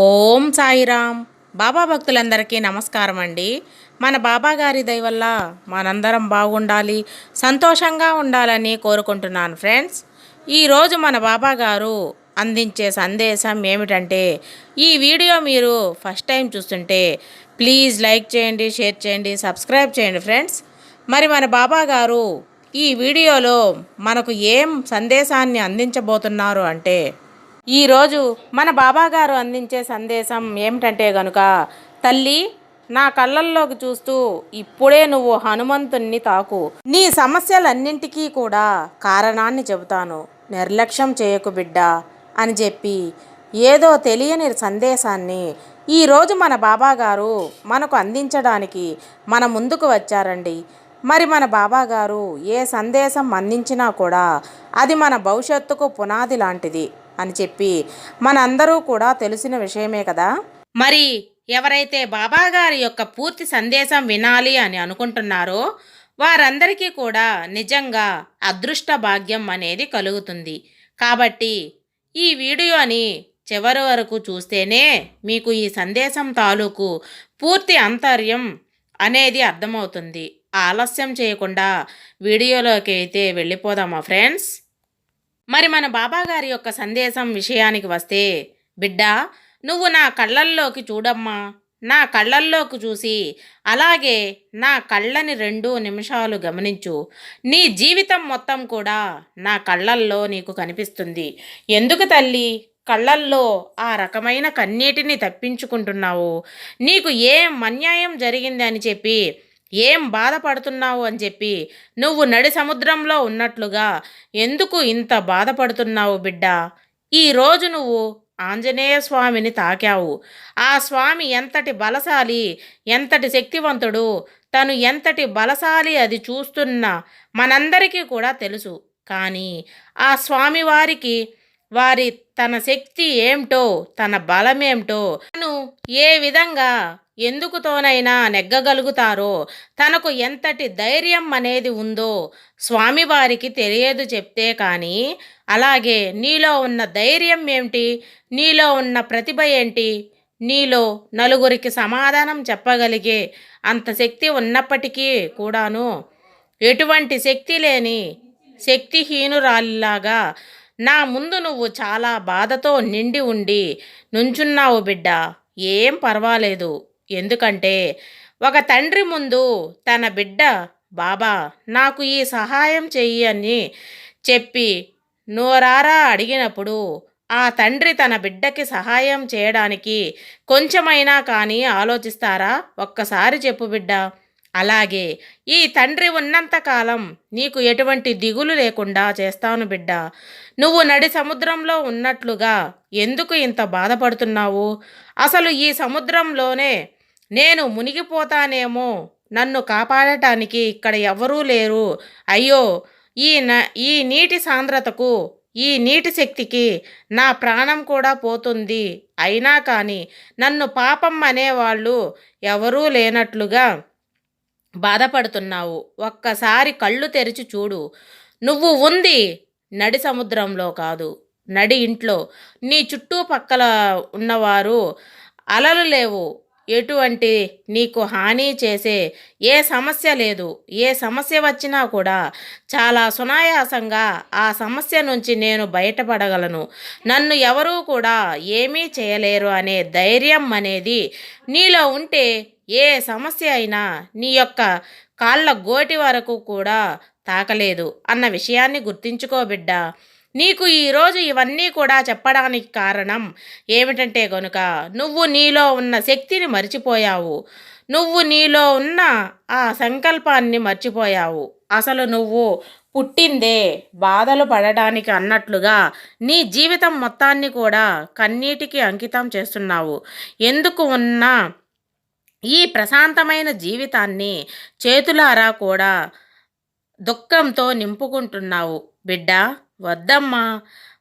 ఓం సాయిరామ్. బాబా భక్తులందరికీ నమస్కారం అండి మన బాబా గారి వల్ల మనందరం బాగుండాలి సంతోషంగా ఉండాలని కోరుకుంటున్నాను ఫ్రెండ్స్. ఈరోజు మన బాబా గారు అందించే సందేశం ఏమిటంటే ఈ వీడియో మీరు ఫస్ట్ టైం చూస్తుంటే ప్లీజ్ లైక్ చేయండి షేర్ చేయండి సబ్స్క్రైబ్ చేయండి ఫ్రెండ్స్. మరి మన బాబా గారు ఈ వీడియోలో మనకు ఏం సందేశాన్ని అందించబోతున్నారు అంటే ఈరోజు మన బాబాగారు అందించే సందేశం ఏమిటంటే గనుక తల్లి నా కళ్ళల్లోకి చూస్తూ ఇప్పుడే నువ్వు హనుమంతుణ్ణి తాకు. నీ సమస్యలన్నింటికీ కూడా కారణాన్ని చెబుతాను. నిర్లక్ష్యం చేయకు బిడ్డ అని చెప్పి ఏదో తెలియని సందేశాన్ని ఈరోజు మన బాబాగారు మనకు అందించడానికి మన ముందుకు వచ్చారండి. మరి మన బాబాగారు ఏ సందేశం అందించినా కూడా అది మన భవిష్యత్తుకు పునాది లాంటిది. అని చెప్పి మనందరూ కూడా తెలిసిన విషయమే కదా. మరి ఎవరైతే బాబా గారి యొక్క పూర్తి సందేశం వినాలి అని అనుకుంటున్నారో వారందరికీ కూడా నిజంగా అదృష్ట భాగ్యం అనేది కలుగుతుంది. కాబట్టి ఈ వీడియోని చివరి వరకు చూస్తేనే మీకు ఈ సందేశం తాలూకు పూర్తి అంతర్యం అనేది అర్థమవుతుంది. ఆలస్యం చేయకుండా వీడియోలోకి అయితే వెళ్ళిపోదామా ఫ్రెండ్స్? మరి మన బాబాగారి యొక్క సందేశం విషయానికి వస్తే బిడ్డ నువ్వు నా కళ్ళల్లోకి చూడమ్మా. నా కళ్ళల్లోకి చూసి అలాగే నా కళ్ళని రెండు నిమిషాలు గమనించు. నీ జీవితం మొత్తం కూడా నా కళ్ళల్లో నీకు కనిపిస్తుంది. ఎందుకు తల్లి? కళ్ళల్లో ఆ రకమైన కన్నీటిని తప్పించుకుంటున్నావు. నీకు ఏం అన్యాయం జరిగింది అని చెప్పి ఏం బాధపడుతున్నావు అని చెప్పి నువ్వు నడి సముద్రంలో ఉన్నట్లుగా ఎందుకు ఇంత బాధపడుతున్నావు బిడ్డ? ఈరోజు నువ్వు ఆంజనేయ స్వామిని తాకావు. ఆ స్వామి ఎంతటి బలశాలి ఎంతటి శక్తివంతుడు తను ఎంతటి బలశాలి అది చూస్తున్న మనందరికీ కూడా తెలుసు. కానీ ఆ స్వామి వారికి వారి తన శక్తి ఏమిటో తన బలమేమిటో తను ఏ విధంగా ఎందుకుతోనైనా నెగ్గగలుగుతారో తనకు ఎంతటి ధైర్యం అనేది ఉందో స్వామివారికి తెలియదు చెప్తే కానీ అలాగే నీలో ఉన్న ధైర్యం ఏమిటి నీలో ఉన్న ప్రతిభ ఏంటి నీలో నలుగురికి సమాధానం చెప్పగలిగే అంత శక్తి ఉన్నప్పటికీ కూడాను ఎటువంటి శక్తి లేని శక్తిహీనురాలిలాగా నా ముందు నువ్వు చాలా బాధతో నిండి ఉండి నుంచున్నావు బిడ్డ. ఏం పర్వాలేదు. ఎందుకంటే ఒక తండ్రి ముందు తన బిడ్డ బాబా నాకు ఈ సహాయం చెయ్యి అని చెప్పి నోరారా అడిగినప్పుడు ఆ తండ్రి తన బిడ్డకి సహాయం చేయడానికి కొంచెమైనా కానీ ఆలోచిస్తారా? ఒక్కసారి చెప్పు బిడ్డ. అలాగే ఈ తండ్రి ఉన్నంతకాలం నీకు ఎటువంటి దిగులు లేకుండా చేస్తాను బిడ్డ. నువ్వు నడి సముద్రంలో ఉన్నట్లుగా ఎందుకు ఇంత బాధపడుతున్నావు? అసలు ఈ సముద్రంలోనే నేను మునిగిపోతానేమో. నన్ను కాపాడటానికి ఇక్కడ ఎవరూ లేరు. అయ్యో ఈ న ఈ నీటి సాంద్రతకు ఈ నీటి శక్తికి నా ప్రాణం కూడా పోతుంది. అయినా కానీ నన్ను పాపం అనేవాళ్ళు ఎవరూ లేనట్లుగా బాధపడుతున్నావు. ఒక్కసారి కళ్ళు తెరిచి చూడు. నువ్వు ఉంది నడి సముద్రంలో కాదు. నడి ఇంట్లో. నీ చుట్టుపక్కల ఉన్నవారు అలలు లేవు. ఎటువంటి నీకు హాని చేసే ఏ సమస్య లేదు. ఏ సమస్య వచ్చినా కూడా చాలా సునాయాసంగా ఆ సమస్య నుంచి నేను బయటపడగలను. నన్ను ఎవరూ కూడా ఏమీ చేయలేరు అనే ధైర్యం అనేది నీలో ఉంటే ఏ సమస్య అయినా నీ యొక్క కాళ్ళ గోటి వరకు కూడా తాకలేదు అన్న విషయాన్ని గుర్తించుకో బిడ్డా. నీకు ఈరోజు ఇవన్నీ కూడా చెప్పడానికి కారణం ఏమిటంటే గనుక నువ్వు నీలో ఉన్న శక్తిని మర్చిపోయావు. నువ్వు నీలో ఉన్న ఆ సంకల్పాన్ని మర్చిపోయావు. అసలు నువ్వు పుట్టిందే బాధలు పడడానికి అన్నట్లుగా నీ జీవితం మొత్తాన్ని కూడా కన్నీటికి అంకితం చేస్తున్నావు. ఎందుకు ఉన్నా ఈ ప్రశాంతమైన జీవితాన్ని చేతులారా కూడా దుఃఖంతో నింపుకుంటున్నావు. బిడ్డ వద్దమ్మా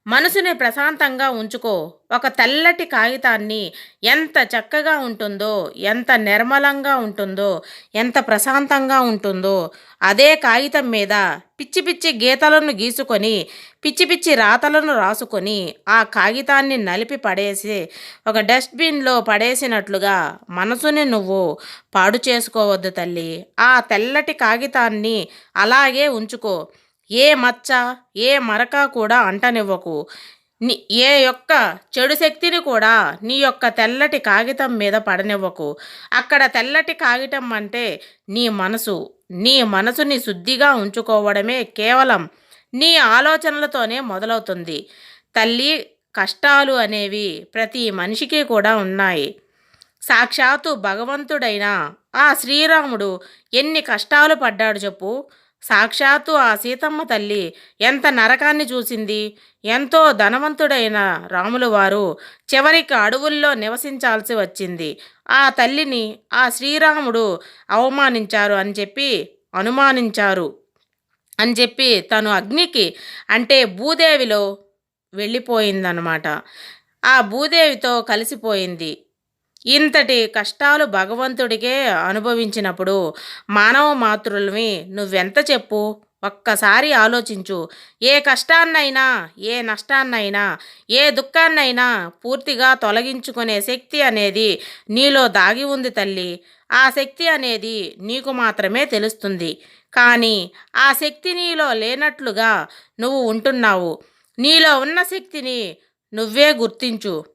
మనసుని ప్రశాంతంగా ఉంచుకో. ఒక తెల్లటి కాగితాన్ని ఎంత చక్కగా ఉంటుందో ఎంత నిర్మలంగా ఉంటుందో ఎంత ప్రశాంతంగా ఉంటుందో అదే కాగితం మీద పిచ్చి పిచ్చి గీతలను గీసుకొని పిచ్చి పిచ్చి రాతలను రాసుకొని ఆ కాగితాన్ని నలిపి పడేసి ఒక డస్ట్బిన్లో పడేసినట్లుగా మనసుని నువ్వు పాడు చేసుకోవద్దు తల్లి. ఆ తెల్లటి కాగితాన్ని అలాగే ఉంచుకో. ఏ మచ్చ ఏ మరక కూడా అంటనివ్వకు. నీ ఏ యొక్క చెడు శక్తిని కూడా నీ యొక్క తెల్లటి కాగితం మీద పడనివ్వకు. అక్కడ తెల్లటి కాగితం అంటే నీ మనసు. నీ మనసుని శుద్ధిగా ఉంచుకోవడమే కేవలం నీ ఆలోచనలతోనే మొదలవుతుంది. తల్లి కష్టాలు అనేవి ప్రతి మనిషికి కూడా ఉన్నాయి. సాక్షాత్తు భగవంతుడైన ఆ శ్రీరాముడు ఎన్ని కష్టాలు పడ్డాడు చెప్పు. సాక్షాత్తు ఆ సీతమ్మ తల్లి ఎంత నరకాన్ని చూసింది. ఎంతో ధనవంతుడైన రాములు వారు చివరికి అడవుల్లో నివసించాల్సి వచ్చింది. ఆ తల్లిని ఆ శ్రీరాముడు అవమానించారు అని చెప్పి అనుమానించారు. అని చెప్పి తను అగ్నికి అంటే భూదేవిలో వెళ్ళిపోయిందనమాట ఆ భూదేవితో కలిసిపోయింది. ఇంతటి కష్టాలు భగవంతుడికే అనుభవించినప్పుడు మానవ మాతృల్ని నువ్వెంత చెప్పు? ఒక్కసారి ఆలోచించు. ఏ కష్టాన్నైనా ఏ నష్టాన్నైనా ఏ దుఃఖాన్నైనా పూర్తిగా తొలగించుకునే శక్తి అనేది నీలో దాగి ఉంది తల్లి. ఆ శక్తి అనేది నీకు మాత్రమే తెలుస్తుంది. కానీ ఆ శక్తి నీలో లేనట్లుగా నువ్వు ఉంటున్నావు. నీలో ఉన్న శక్తిని నువ్వే గుర్తించు.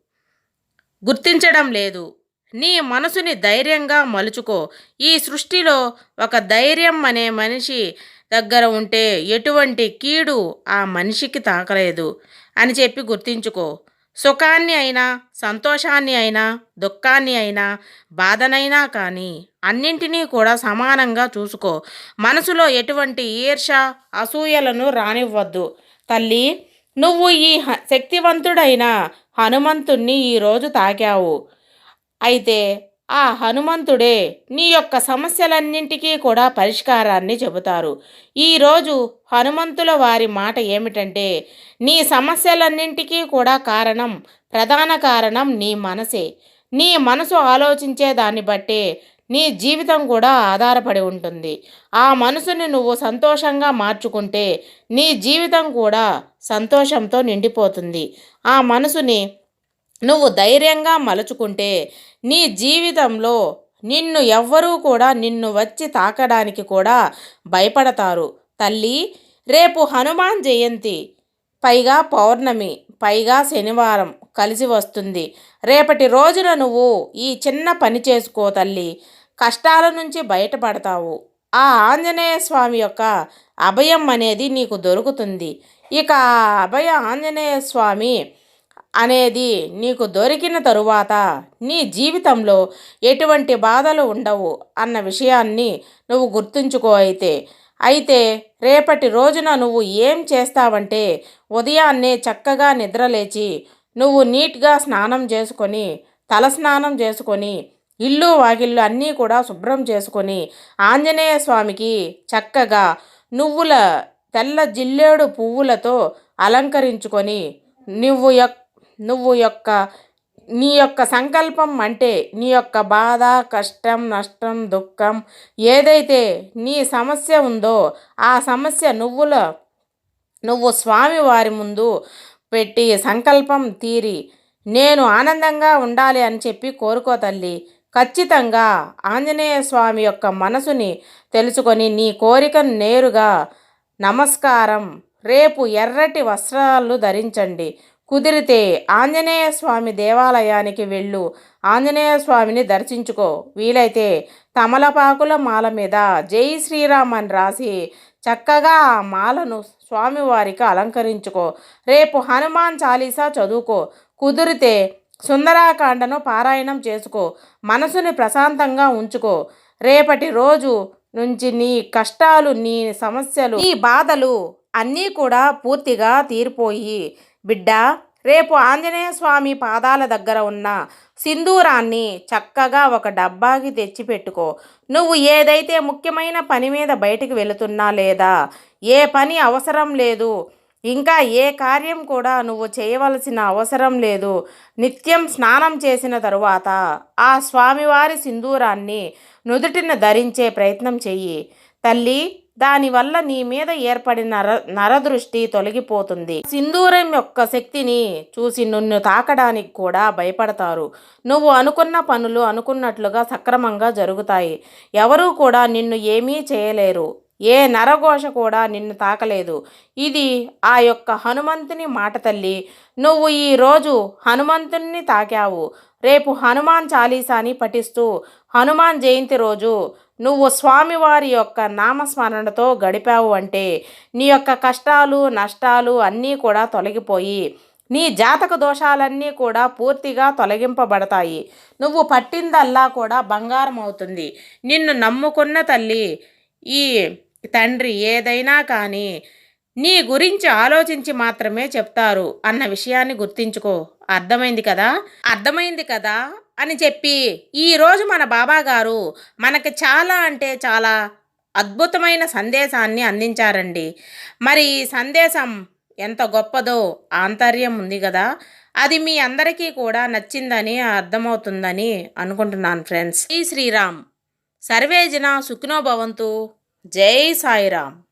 గుర్తించడం లేదు. నీ మనసుని ధైర్యంగా మలుచుకో. ఈ సృష్టిలో ఒక ధైర్యం అనే మనిషి దగ్గర ఉంటే ఎటువంటి కీడు ఆ మనిషికి తాకలేదు అని చెప్పి గుర్తించుకో. సుఖాన్ని అయినా సంతోషాన్ని అయినా దుఃఖాన్ని అయినా బాధనైనా కానీ అన్నింటినీ కూడా సమానంగా చూసుకో. మనసులో ఎటువంటి ఈర్ష అసూయలను రానివ్వద్దు. తల్లి నువ్వు ఈ హ- శక్తివంతుడైన హనుమంతుణ్ణి ఈరోజు తాకావు. అయితే ఆ హనుమంతుడే నీ యొక్క సమస్యలన్నింటికీ కూడా పరిష్కారాన్ని చెబుతారు. ఈరోజు హనుమంతుల వారి మాట ఏమిటంటే నీ సమస్యలన్నింటికీ కూడా కారణం ప్రధాన కారణం నీ మనసే. నీ మనసు ఆలోచించే దాన్ని బట్టే నీ జీవితం కూడా ఆధారపడి ఉంటుంది. ఆ మనసుని నువ్వు సంతోషంగా మార్చుకుంటే నీ జీవితం కూడా సంతోషంతో నిండిపోతుంది. ఆ మనసుని నువ్వు ధైర్యంగా మలుచుకుంటే నీ జీవితంలో నిన్ను ఎవ్వరూ కూడా నిన్ను వచ్చి తాకడానికి కూడా భయపడతారు. తల్లి రేపు హనుమాన్ జయంతి. పైగా పౌర్ణమి పైగా శనివారం కలిసి వస్తుంది. రేపటి రోజున నువ్వు ఈ చిన్న పని చేసుకో తల్లి. కష్టాల నుంచి బయటపడతావు. ఆ ఆంజనేయ స్వామి యొక్క అభయం అనేది నీకు దొరుకుతుంది. ఇక ఆ అభయ ఆంజనేయ స్వామి అనేది నీకు దొరికిన తరువాత నీ జీవితంలో ఎటువంటి బాధలు ఉండవు అన్న విషయాన్ని నువ్వు గుర్తుంచుకో అయితే. అయితే రేపటి రోజున నువ్వు ఏం చేస్తావంటే ఉదయాన్నే చక్కగా నిద్రలేచి నువ్వు నీట్గా స్నానం చేసుకొని తల స్నానం చేసుకొని ఇల్లు వాకిళ్ళు అన్నీ కూడా శుభ్రం చేసుకొని ఆంజనేయ స్వామికి చక్కగా నువ్వుల తెల్ల జిల్లేడు పువ్వులతో అలంకరించుకొని నువ్వు యొక్క నువ్వు యొక్క నీ యొక్క సంకల్పం అంటే నీ యొక్క బాధ కష్టం నష్టం దుఃఖం ఏదైతే నీ సమస్య ఉందో ఆ సమస్య నువ్వుల నువ్వు స్వామి వారి ముందు పెట్టి సంకల్పం తీరి నేను ఆనందంగా ఉండాలి అని చెప్పి కోరుకో తల్లి. ఖచ్చితంగా ఆంజనేయ స్వామి యొక్క మనసుని తెలుసుకొని నీ కోరికను నేరుగా నమస్కారం. రేపు ఎర్రటి వస్త్రాలు ధరించండి. కుదిరితే ఆంజనేయ స్వామి దేవాలయానికి వెళ్ళు. ఆంజనేయ స్వామిని దర్శించుకో. వీలైతే తమలపాకుల మాల మీద జై శ్రీరామ్ అని రాసి చక్కగా ఆ మాలను స్వామివారికి అలంకరించుకో. రేపు హనుమాన్ చాలీసా చదువుకో. కుదిరితే సుందరాకాండను పారాయణం చేసుకో మనసుని ప్రశాంతంగా ఉంచుకో. రేపటి రోజు నుంచి నీ కష్టాలు నీ సమస్యలు నీ బాధలు అన్నీ కూడా పూర్తిగా తీరిపోయి. బిడ్డ రేపు ఆంజనేయ స్వామి పాదాల దగ్గర ఉన్న సింధూరాన్ని చక్కగా ఒక డబ్బాకి తెచ్చి పెట్టుకో. నువ్వు ఏదైతే ముఖ్యమైన పని మీద బయటికి వెళుతున్నా లేదా ఏ పని అవసరం లేదు ఇంకా ఏ కార్యం కూడా నువ్వు చేయవలసిన అవసరం లేదు. నిత్యం స్నానం చేసిన తరువాత ఆ స్వామివారి సింధూరాన్ని నుదుటిన ధరించే ప్రయత్నం చెయ్యి. తల్లి దానివల్ల నీ మీద ఏర్పడిన నర నరదృష్టి తొలగిపోతుంది. సింధూరం యొక్క శక్తిని చూసి నిన్ను తాకడానికి కూడా భయపడతారు. నువ్వు అనుకున్న పనులు అనుకున్నట్లుగా సక్రమంగా జరుగుతాయి. ఎవరూ కూడా నిన్ను ఏమీ చేయలేరు. ఏ నరఘోష కూడా నిన్ను తాకలేదు. ఇది ఆ యొక్క హనుమంతుని మాట తల్లి. నువ్వు ఈరోజు హనుమంతుణ్ణి తాకావు. రేపు హనుమాన్ చాలీసాని పఠిస్తూ హనుమాన్ జయంతి రోజు నువ్వు స్వామివారి యొక్క నామస్మరణతో గడిపావు అంటే నీ యొక్క కష్టాలు నష్టాలు అన్నీ కూడా తొలగిపోయి నీ జాతక దోషాలన్నీ కూడా పూర్తిగా తొలగింపబడతాయి. నువ్వు పట్టిందల్లా కూడా బంగారం అవుతుంది నిన్ను నమ్ముకున్న తల్లి ఈ తండ్రి ఏదైనా కానీ నీ గురించి ఆలోచించి మాత్రమే చెప్తారు అన్న విషయాన్ని గుర్తించుకో. అర్థమైంది కదా? అర్థమైంది కదా? అని చెప్పి ఈరోజు మన బాబా గారు మనకి చాలా అంటే చాలా అద్భుతమైన సందేశాన్ని అందించారండి. మరి ఈ సందేశం ఎంత గొప్పదో ఆంతర్యం ఉంది కదా? అది మీ అందరికీ కూడా నచ్చిందని అర్థమవుతుందని అనుకుంటున్నాను ఫ్రెండ్స్. ఈ శ్రీరామ్. సర్వేజన సుఖినో భవంతు. జై సాయిరామ్.